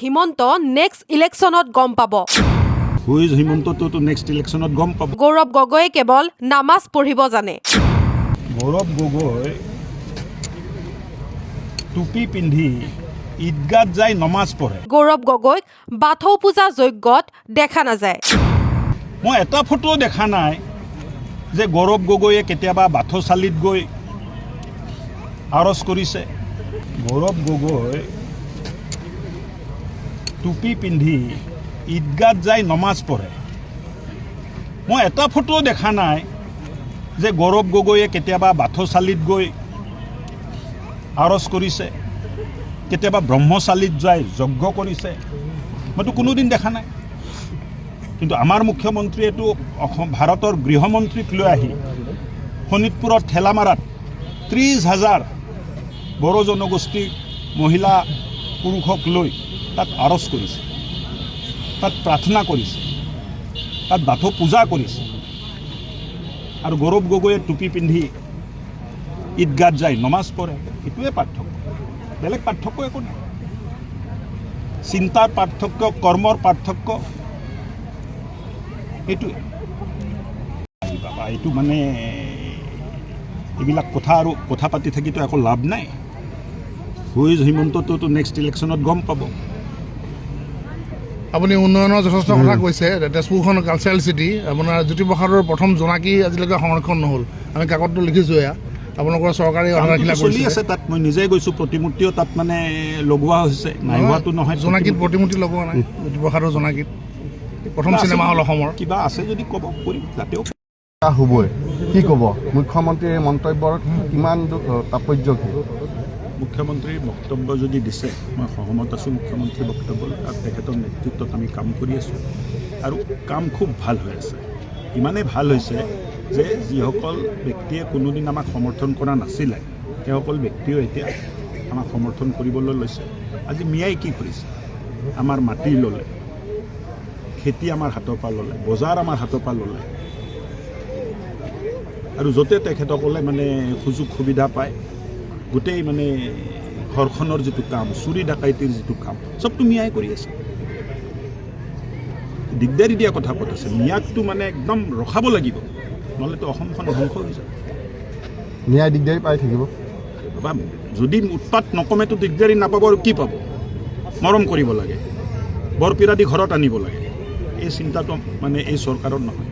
Himanta next ইলেকশ্যনত গম পাব। Who's next ইলেকশ্যনত গম পাব? গৌৰৱ গগৈয়ে কেৱল নামাজ পঢ়িব জানে। গৌৰৱ গগৈ টুপি পিন্ধি ঈদগাত যাই নমাজ পঢ়ে। গৌৰৱ গগৈক বাথৌ পূজা যজ্ঞত দেখা নাযায়। মই এটা ফটো দেখা নাই যে গৌৰৱ গগৈয়ে কেতিয়াবা বাথৌচালিত গৈ আৰজ কৰিছে। গৌৰৱ গগৈ টুপি পিন্ধি ঈদগাত যাই নমাজ পঢ়ে। মই এটা ফটো দেখা নাই যে গৌৰৱ গগৈয়ে কেতিয়াবা বাথৌচালিত গৈ আৰজ কৰিছে, কেতিয়াবা ব্ৰহ্মচালিত যাই যজ্ঞ কৰিছে। মইতো কোনোদিন দেখা নাই। কিন্তু আমাৰ মুখ্যমন্ত্ৰীয়েতো অসম ভাৰতৰ গৃহমন্ত্ৰীক লৈ আহি শোণিতপুৰত ঠেলামাৰাত ত্ৰিছ হাজাৰ বড়ো জনগোষ্ঠীৰ মহিলা পুৰুষক লৈ তাত আৰজ কৰিছে তাত প্ৰাৰ্থনা কৰিছে তাত বাথৌ পূজা কৰিছে আৰু গৌৰৱ গগৈয়ে টুপি পিন্ধি ঈদগাত যায় নমাজ পঢ়ে সেইটোৱে পাৰ্থক্য। বেলেগ পাৰ্থক্য একো নাই। চিন্তাৰ পাৰ্থক্য, কৰ্মৰ পাৰ্থক্য এইটোৱে বাবা, এইটো মানে এইবিলাক কথা আৰু কথা পাতি থাকিতো একো লাভ নাই। হুইজ হিমন্তটোতো নেক্সট ইলেকশ্যনত গম পাব। আপুনি উন্নয়নৰ যথেষ্ট কথা কৈছে। তেজপুৰখন কালচাৰেল চিটি। আপোনাৰ জ্যোতিপ্ৰসাদৰ প্ৰথম জোনাকী আজিলৈকে সংৰক্ষণ নহ'ল। আমি কাকতটো লিখিছোঁ এয়া। আপোনালোকৰ চৰকাৰে চলি আছে তাত। মই নিজে গৈছোঁ প্ৰতিমূৰ্তিও তাত মানে লগোৱা হৈছে। নাই হোৱাটো নহয়। জোনাকীত প্ৰতিমূৰ্তি লগোৱা নাই। জ্যোতিপ্ৰসাদৰ জোনাকীত। প্ৰথম চিনেমা হল অসমৰ। কিবা আছে যদি ক'ব কৰিম। তাতেও হ'বই। কি ক'ব? মুখ্যমন্ত্ৰীৰ মন্তব্যৰ কিমান তাৎপৰ্য কি? মুখ্যমন্ত্ৰীৰ বক্তব্য যদি দিছে, মই সহমত আছোঁ মুখ্যমন্ত্ৰীৰ বক্তব্য আৰু তেখেতৰ নেতৃত্বত আমি কাম কৰি আছোঁ। আৰু কাম খুব ভালো হৈ আছে। ইমানেই ভালো হৈছে যে যিসকল ব্যক্তিয়ে কোনোদিন আমাক সমৰ্থন কৰা নাছিলে, সেইসকল ব্যক্তিও এতিয়া আমাক সমৰ্থন কৰিবলৈ লৈছে। আজি মিয়াই কি কৰিছে? আমাৰ মাটি ল'লে, খেতি আমাৰ হাতৰ পৰা ল'লে, বজাৰ আমাৰ হাতৰ পৰা ল'লে। আৰু য'তে তেখেতসকলে মানে সুযোগ সুবিধা পায় গোটেই মানে ঘৰখনৰ যিটো কাম চুৰি ডাকাইতিৰ যিটো কাম চবটো মিয়াই কৰি আছে। দিগদাৰি দিয়া কথা ক'ত আছে? মিয়াকটো মানে একদম ৰখাব লাগিব। নহ'লেতো অসমখন ধ্বংস হৈ যাব। ন্যায় দিগদাৰী পাই থাকিব। বা যদি উৎপাত নকমেতো দিগদাৰি নাপাব আৰু কি পাব? মৰম কৰিব লাগে। বৰপিৰা দি ঘৰত আনিব লাগে। এই চিন্তাটো মানে এই চৰকাৰৰ নহয়।